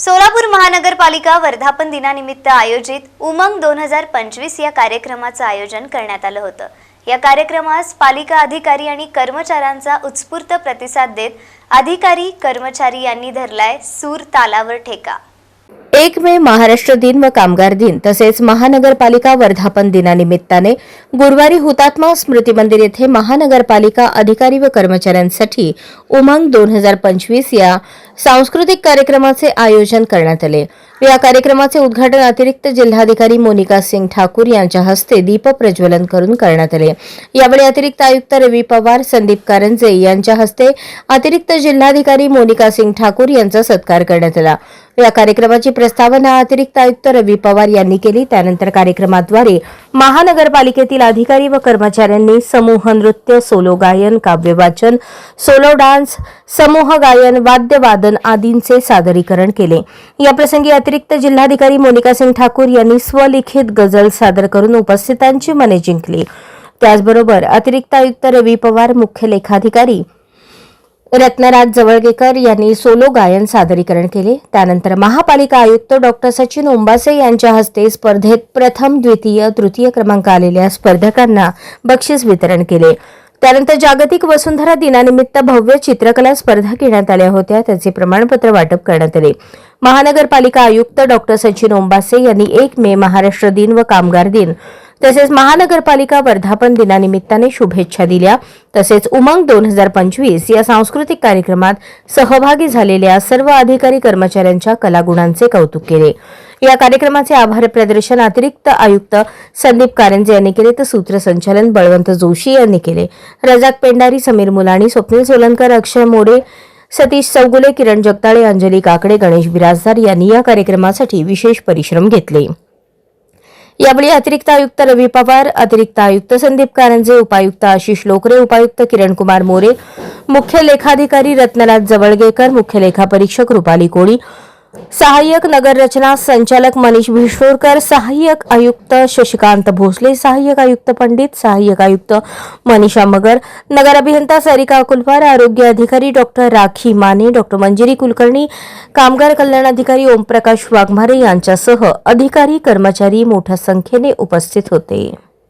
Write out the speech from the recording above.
सोलापूर महानगरपालिका वर्धापन दिनानिमित्त आयोजित उमंग दोन हजार पंचवीस या कार्यक्रमाचं आयोजन करण्यात आलं होतं. या कार्यक्रमास पालिका अधिकारी आणि कर्मचाऱ्यांचा उत्स्फूर्त प्रतिसाद देत अधिकारी कर्मचारी यांनी धरलाय सूर तालावर ठेका. एक मे महाराष्ट्र दिन व कामगार दिन तसेच महानगरपालिका वर्धापन दिनानिमित्ताने गुरुवारी हुतात्मा स्मृती मंदिर येथे महानगरपालिका अधिकारी व कर्मचाऱ्यांसाठी उमंग दोन हजार पंचवीस या सांस्कृतिक कार्यक्रमाचे आयोजन करण्यात आले. या कार्यक्रमाचे उद्घाटन अतिरिक्त जिल्हाधिकारी मोनिका सिंग ठाकूर यांच्या हस्ते दीप प्रज्वलन करून करण्यात आले. यावेळी अतिरिक्त आयुक्त रवी पवार संदीप कारंजे यांच्या हस्ते अतिरिक्त जिल्हाधिकारी मोनिका सिंग ठाकूर यांचा सत्कार करण्यात आला. या कार्यक्रमाची प्रस्तावना अतिरिक्त आयुक्त रवी पवार यांनी केली. त्यानंतर कार्यक्रमाद्वारे महानगरपालिकेतील अधिकारी व कर्मचाऱ्यांनी समूह नृत्य सोलो गायन काव्यवाचन सोलो डान्स समूह गायन वाद्यवादन आदींचे सादरीकरण केले. याप्रसंगी अतिरिक्त जिल्हाधिकारी मोनिका सिंग ठाकूर यांनी स्वलिखित गझल सादर करून उपस्थितांची मने जिंकली. त्याचबरोबर अतिरिक्त आयुक्त रवी पवार मुख्य लेखाधिकारी रत्नराज जवळगेकर यांनी सोलो गायन सादरीकरण केले. त्यानंतर महापालिका आयुक्त डॉक्टर सचिन ओंबासे यांच्या हस्ते स्पर्धेत प्रथम द्वितीय तृतीय क्रमांक आलेल्या स्पर्धकांना बक्षीस वितरण केले. त्यानंतर जागतिक वसुंधरा दिनानिमित्त भव्य चित्रकला स्पर्धा घेण्यात आल्या होत्या. त्याचे प्रमाणपत्र वाटप करण्यात आले. महानगरपालिका आयुक्त डॉक्टर सचिन ओंबासे यांनी एक मे महाराष्ट्र दिन व कामगार दिन तसेच महानगरपालिका वर्धापन दिनानिमित्ताने शुभेच्छा दिल्या. तसेच उमंग दोन हजार पंचवीस या सांस्कृतिक कार्यक्रमात सहभागी झालेल्या सर्व अधिकारी कर्मचाऱ्यांच्या कलागुणांचे कौतुक केले. या कार्यक्रमाचे आभार प्रदर्शन अतिरिक्त आयुक्त संदीप कारंजे यांनी केले तर सूत्रसंचालन बळवंत जोशी यांनी केले. रजाक पेंडारी समीर मुलाणी स्वप्नील सोलनकर अक्षय मोरे सतीश चौगुले किरण जगताळे अंजली काकडे गणेश बिराजदार यांनी या कार्यक्रमासाठी विशेष परिश्रम घेतले. यावेळी अतिरिक्त आयुक्त रवी पवार अतिरिक्त आयुक्त संदीप कारंजे उपायुक्त आशिष लोकरे उपायुक्त किरणकुमार मोरे मुख्य लेखाधिकारी रत्नराज जवळगेकर मुख्य लेखापरीक्षक रुपाली कोळी सहाय्यक नगररचना संचालक मनीष भिशोरकर सहाय्यक आयुक्त शशिकांत भोसले सहाय्यक आयुक्त पंडित सहाय्यक आयुक्त मनीषा मगर नगर अभियंता सरिका कुलवार आरोग्य अधिकारी डॉक्टर राखी माने डॉक्टर मंजिरी कुलकर्णी कामगार कल्याण अधिकारी ओमप्रकाश वाघमारे यांच्यासह अधिकारी कर्मचारी मोठ्या संख्येने उपस्थित होते.